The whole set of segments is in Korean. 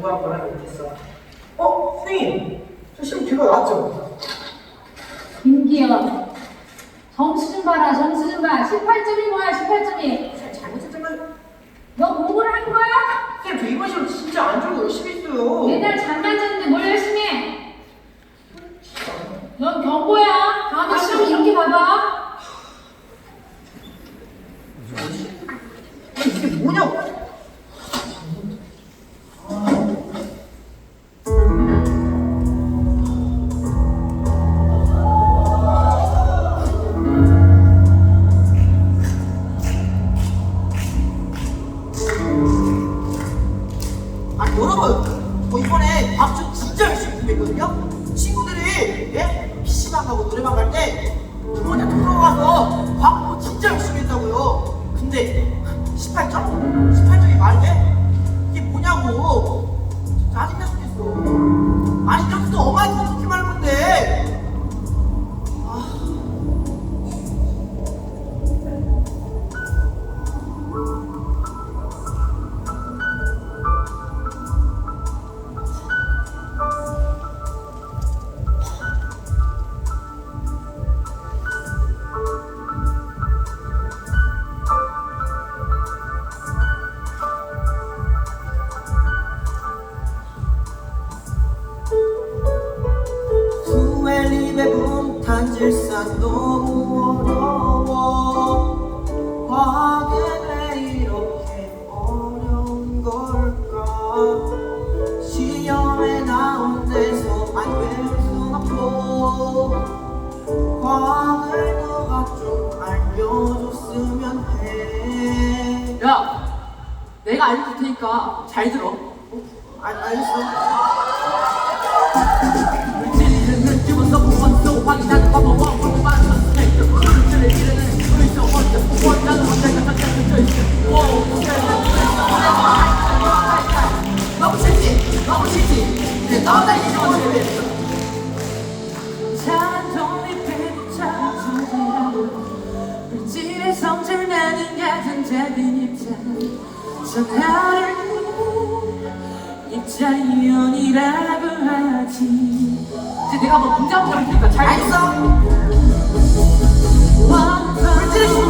누가 뭐라고 못했어. 어, 선생님! 저 시험 결과 나왔죠? 김기현 점수 좀 봐라 점수 좀 봐. 18점이 뭐야 18점이. 잘 잘못했지만 너 공부를 한 거야? 선생님 저 이번 시험 진짜 안 좋고 열심히 했어요. 매달 장난쳤는데 뭘 열심히 해? 넌 경고야. 다음에 시험 이렇게 봐봐. 아니, 이게 뭐냐고! 여러분 저 이번에 박수 진짜 열심히 준비했거든요 친구들이 예? PC방 가고 노래방 갈 때 부모님 들어가서 광고 진짜 열심히 했다고요 근데 18점? 18점이 말이 돼? 너무 어려워. 과학은 왜 이렇게 어려운 걸까? 시험에 나온 데서 안순 없고. 과학을 너가 좀 알려줬으면 해. 야, 내가 알려줄 테니까 잘 들어. 알, 알겠어 성질나는 같은 내가 뭐 문제 한번 해볼 테니까 잘 알겠어 원자 물질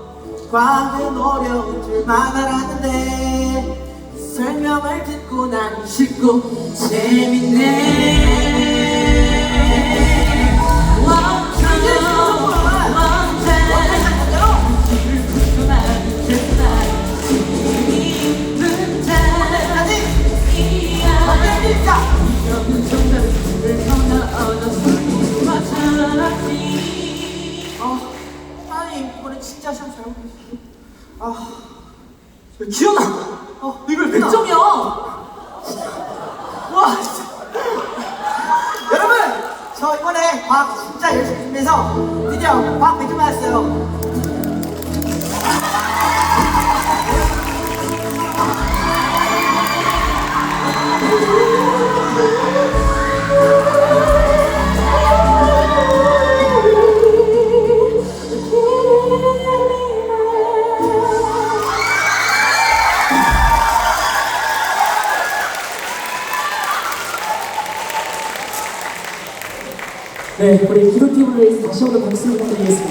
과학은 어려운 줄만 알았는데 설명을 듣고 나니 쉽고 재밌네 아 기현아. 어 이걸 100점이야 와 진짜. 여러분 저 이번에 과학 진짜 열심히 준비해서 드디어 과학 100점 맞았어요 네, 우리 기도팀을 위해서 다시 한번 박수 부탁드리겠습니다.